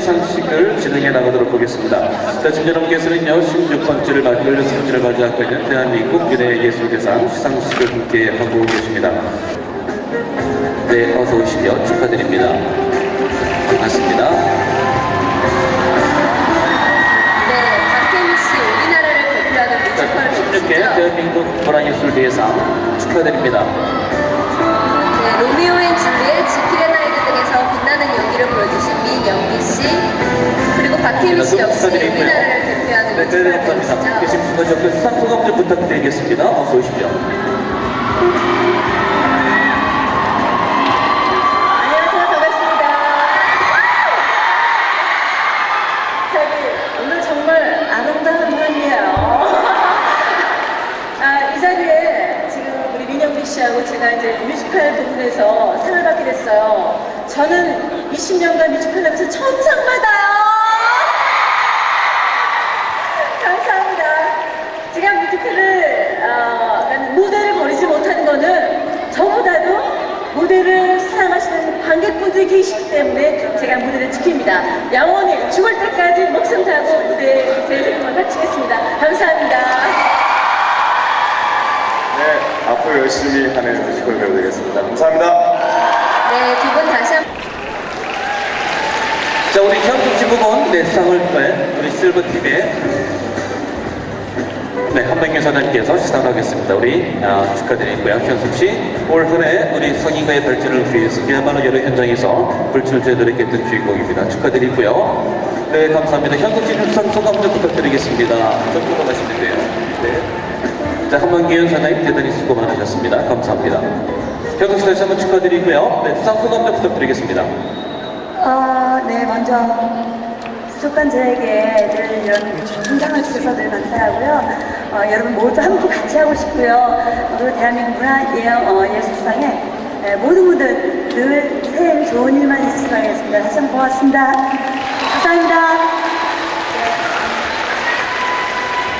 시상식을 진행해 나가도록 하겠습니다. 자, 지금 여러분께서는요, 16번째를 맞이, 16번째를 맞이하고 있는 대한민국 미래예술대상 시상식을 함께 하고 계십니다. 네, 어서 오시며 축하드립니다. 반갑습니다. 네, 박혜미 씨 우리나라를 대표하는 자, 뮤지컬 16회 배우시죠? 대한민국 문화예술대상 축하드립니다. 네, 로미오 앤 줄리엣, 지킬의 나이드 등에서 빛나는 연기를 그리고 박혜미 씨 역시. 우리나라를 대표하는 네, 네, 감사합니다. 계신 옆에 수상 소감 좀 부탁드리겠습니다. 어서 오십시오. 안녕하세요. 반갑습니다. 저기, 오늘 정말 아름다운 밤이에요. 아, 이 자리에 지금 우리 민영미 씨하고 제가 이제 뮤지컬 부분에서 상을 받게 됐어요. 저는 20년간 뮤지컬 하면서 처음 상 받아요. 감사합니다. 제가 뮤지컬을 어, 약간 무대를 버리지 못하는 거는 저보다도 무대를 사랑하시는 관객분들이 계시기 때문에 제가 무대를 지킵니다. 영원히 죽을 때까지 목숨 다하고 무대에 제 책임을 바치겠습니다. 감사합니다. 네, 앞으로 열심히 하는 뮤지컬 배우 되겠습니다. 감사합니다. 네, 두 분 다시 한 자, 우리 현숙 씨 부분, 네, 상을 뺀 우리 실버팀의 네, 한백현 사장님께서 시상하겠습니다. 우리 아, 축하드리고요. 현숙 씨, 올 한해 우리 성인가의 발전을 위해서 그야말로 여러 현장에서 불출제 노력했던 주인공입니다. 축하드리고요. 네, 감사합니다. 현숙 씨는 수상 소감 좀 부탁드리겠습니다. 저쪽으로 가시면 돼요. 네. 자, 한만기현 사장님 대단히 수고 많으셨습니다. 감사합니다. 현숙 씨 다시 한번 축하드리고요. 네, 수상 소감 좀 부탁드리겠습니다. 어, 네, 먼저 부족한 저에게 늘 이런 긴장을 주셔서 늘 감사하고요. 어, 여러분 모두 함께 같이 하고 싶고요. 그리고 대한민국 문화 예, 어, 예술상에 예, 모든 분들 늘 새해 좋은 일만 있으시기 바라겠습니다. 다시 한번 고맙습니다. 감사합니다.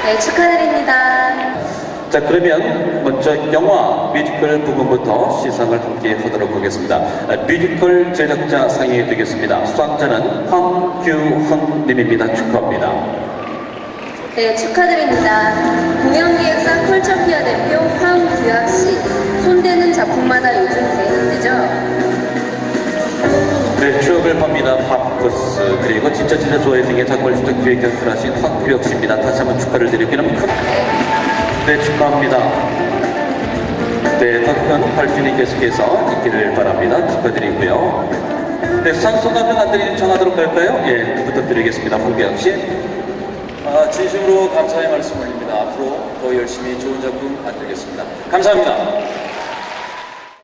네, 축하드립니다. 자 그러면 먼저 영화 뮤지컬 부분부터 시상을 함께 하도록 하겠습니다. 아, 뮤지컬 제작자 상이 되겠습니다. 수상자는 황규헌님입니다. 축하합니다. 네, 축하드립니다. 공연기획사 컬처피아 대표 황규학 씨. 손대는 작품마다 요즘 대히트죠? 네, 추억을 팝니다. 팝버스 그리고 진짜 진짜 좋아해 등의 작품을 직접 기획 연출하신 황규혁 씨입니다. 다시 한번 축하를 드리고 이러면 큰 네, 축하합니다. 네, 더큰 활준이 계속해서 있기를 바랍니다. 축하드리고요. 네, 수상 소감 좀 안드리는 청하도록 할까요? 예, 부탁드리겠습니다. 황규혁 씨. 아, 진심으로 감사의 말씀 올립니다. 앞으로 더 열심히 좋은 작품 만들겠습니다. 감사합니다.